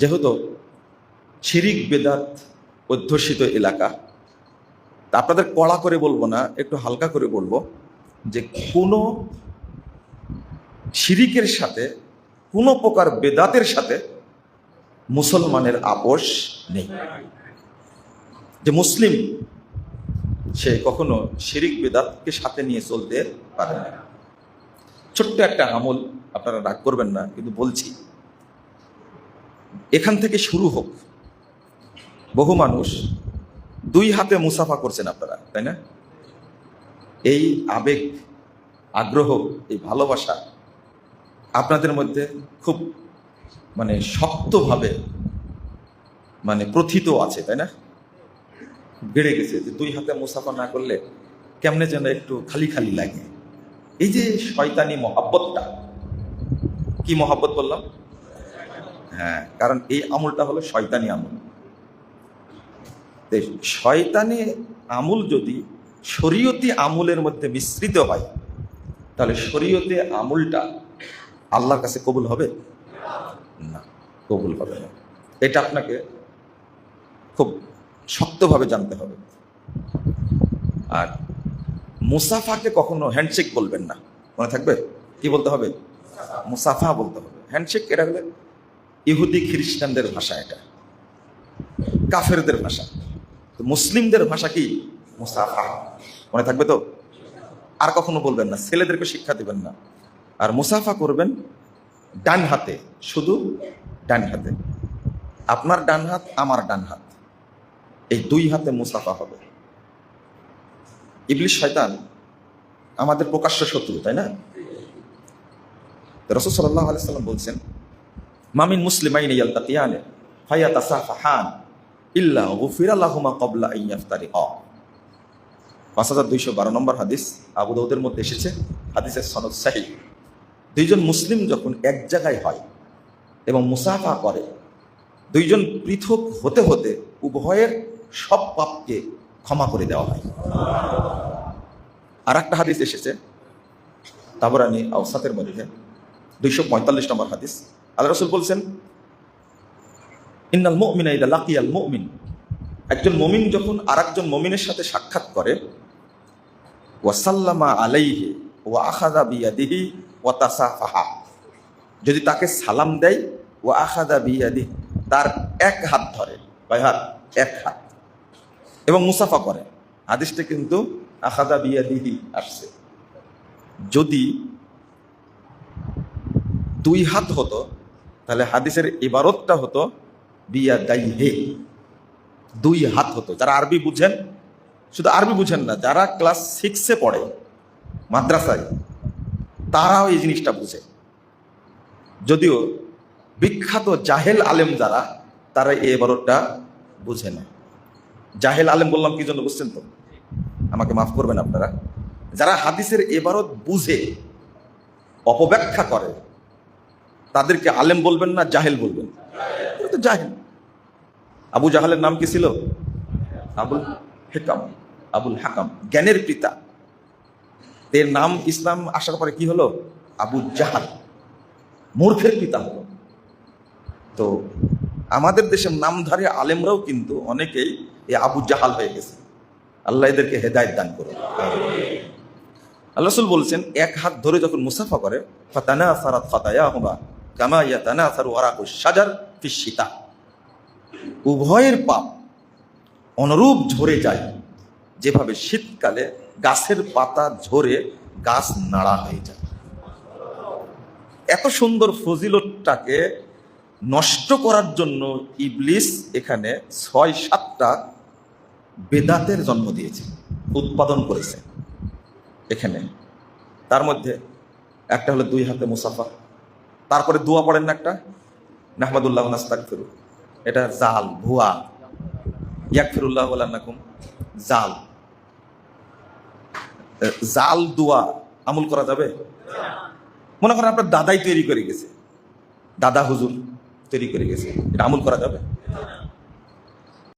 যেহেতু শিরিক বেদাত অধ্যুষিত এলাকা, তা আপনাদের কড়া করে বলব না, একটু হালকা করে বলব যে কোনো শিরিকের সাথে, কোনো প্রকার বেদাতের সাথে মুসলমানের আপোষ নেই। যে মুসলিম, সে কখনো শিরিক বেদাতকে সাথে নিয়ে চলতে পারে না। ছোট্ট একটা আমল আপনারা রাগ করবেন না, কিন্তু বলছি এখান থেকে শুরু হোক। বহু মানুষ দুই হাতে মুসাফা করছেন আপনারা, তাই না? এই আবেগ, আগ্রহ, এই ভালোবাসা আপনাদের মধ্যে খুব মানে শক্তভাবে মানে প্রথিত আছে, তাই না? বেড়ে গেছে যে দুই হাতে মুসাফা না করলে কেমনে যেন একটু খালি খালি লাগে। এই যে শয়তানি মহাব্বতটা, কি মহাব্বত বললাম? হ্যাঁ কারণ এই আমলটা হলো শয়তানি আমল। শয়তানি আমল যদি শরীয়তি আমলের মধ্যে মিশ্রিত হয়, তাহলে শরীয়তে আমলটা আল্লাহর কাছে কবুল হবে? না, কবুল হবে না। এটা আপনাকে খুব শক্তভাবে জানতে হবে। আর মুসাফাকে কখনো হ্যান্ডশেক বলবেন না। মনে থাকবে? কি বলতে হবে? মুসাফা বলতে হবে। হ্যান্ডশেক এটা হলে ইহুদি খ্রিস্টানদের ভাষা এটা। কাফেরদের ভাষা। তো মুসলিমদের ভাষা কি? মুসাফা। মনে থাকবে তো? আর কখনো বলবেন না, ছেলেদেরকে শিক্ষা দেবেন না। আর মুসাফা করবেন ডান হাতে, শুধু ডান হাতে। আপনার ডান হাত, আমার ডান হাত। এই দুই হাতে মুসাফা হবে। ইবলিশ শয়তান আমাদের প্রকাশ্য শত্রু, তাই না? রসদ সাল্লাহ আলাইসাল্লাম বলছেন মামিন মুসলিমাইন ইয়ালতাকিয়ানে ফাইয়া তাসাফাহান ইল্লা গুফির আল্লাহুমা কবলা আইয়াফতারি অ পাঁচ হাজার দুইশো বারো নম্বর হাদিস আবু দাউদের মধ্যে এসেছে। হাদিসের সনদ সাহি দুইজন মুসলিম যখন এক জায়গায় হয় এবং মুসাফা করে, দুইজন পৃথক হতে হতে উভয়ের সব পাপকে ক্ষমা করে দেওয়া হয়। আর একটা হাদিস এসেছে, তাবরানি আওসাতের মধ্যে। দুইশো পঁয়তাল্লিশ নম্বর হাদিস। আল্লাহ রসুল বলছেন, ইন্নাল মুমিনা ইদা লাকিয়াল মুমিন। একজন মমিন যখন আর একজন মমিনের সাথে সাক্ষাৎ করে, ওয়াসাল্লামা আলাইহি ওয়া আখাদা বিয়াদিহি ওয়া তাসাফাহা। যদি তাকে সালাম দেয় ও আখাদা বিয়াদি তার এক হাত ধরে, কয় হাত? এক হাত। এবং মুসাফা করে। হাদিসটা কিন্তু আখাদা বিয়াদিহি আসছে। যদি দুই হাত হতো তাহলে হাদিসের ইবারতটা হতো বিয়া দাই দুই হাত হতো। যারা আরবি বুঝেন, শুধু আরবি বুঝেন না, যারা ক্লাস সিক্সে পড়ে, মাদ্রাসায়, তারাও এই জিনিসটা বুঝে। যদিও বিখ্যাত জাহেল আলেম যারা, তারা এই এবারটা বুঝে না। জাহেল আলেম বললাম কি জন্য বুঝছেন তো? আমাকে মাফ করবেন আপনারা। যারা হাদিসের এবারত বুঝে, অপব্যাখ্যা করে তাদেরকে আলেম বলবেন না জাহেল বলবেন? তো জাহেল। আবু জাহালের নাম কি ছিল? আবুল হেকাম, আবুল হাকাম, জ্ঞানের পিতা। এর নাম ইসলাম আসার পরে কি হলো? আবু জাহাল, মূর্খের পিতা হলো। তো আমাদের দেশের নামধারী আলেমরাও কিন্তু অনেকেই এই আবু জাহাল হয়ে গেছে। আল্লাহ এদেরকে হেদায়ত দান করুন আল্লাহ বলছেন, এক হাত ধরে যখন মুসাফা করে, ফাতানা সারাত ফাতায়া হুমা কামা ইয়াতানা সারু আরাকু সাজার ফিসিতা উভয়ের পাপ অনুরূপ ঝরে যায়। যেভাবে শীতকালে গাছের পাতা ঝরে গাছ নাড়া হয়ে যায়। এত সুন্দর ফজিলতটাকে নষ্ট করার জন্য ইবলিস এখানে ছয় সাতটা বেদাতের জন্ম দিয়েছে, উৎপাদন করেছে এখানে। তার মধ্যে একটা হলো দুই হাতে মুসাফা। তারপরে দোয়া পড়েন না একটা? নাহমাদুল্লাহ নাস্তাক ফিরু এটা জাল, ভুয়া। ইয়াক ফিরুল্লাহ নাকুম জাল জাল, দোয়া আমল করা যাবে? মনে করেন আপনার দাদাই তৈরি করে গেছে। দাদা হুজুর তৈরি করে গেছে। এটা আমল করা যাবে?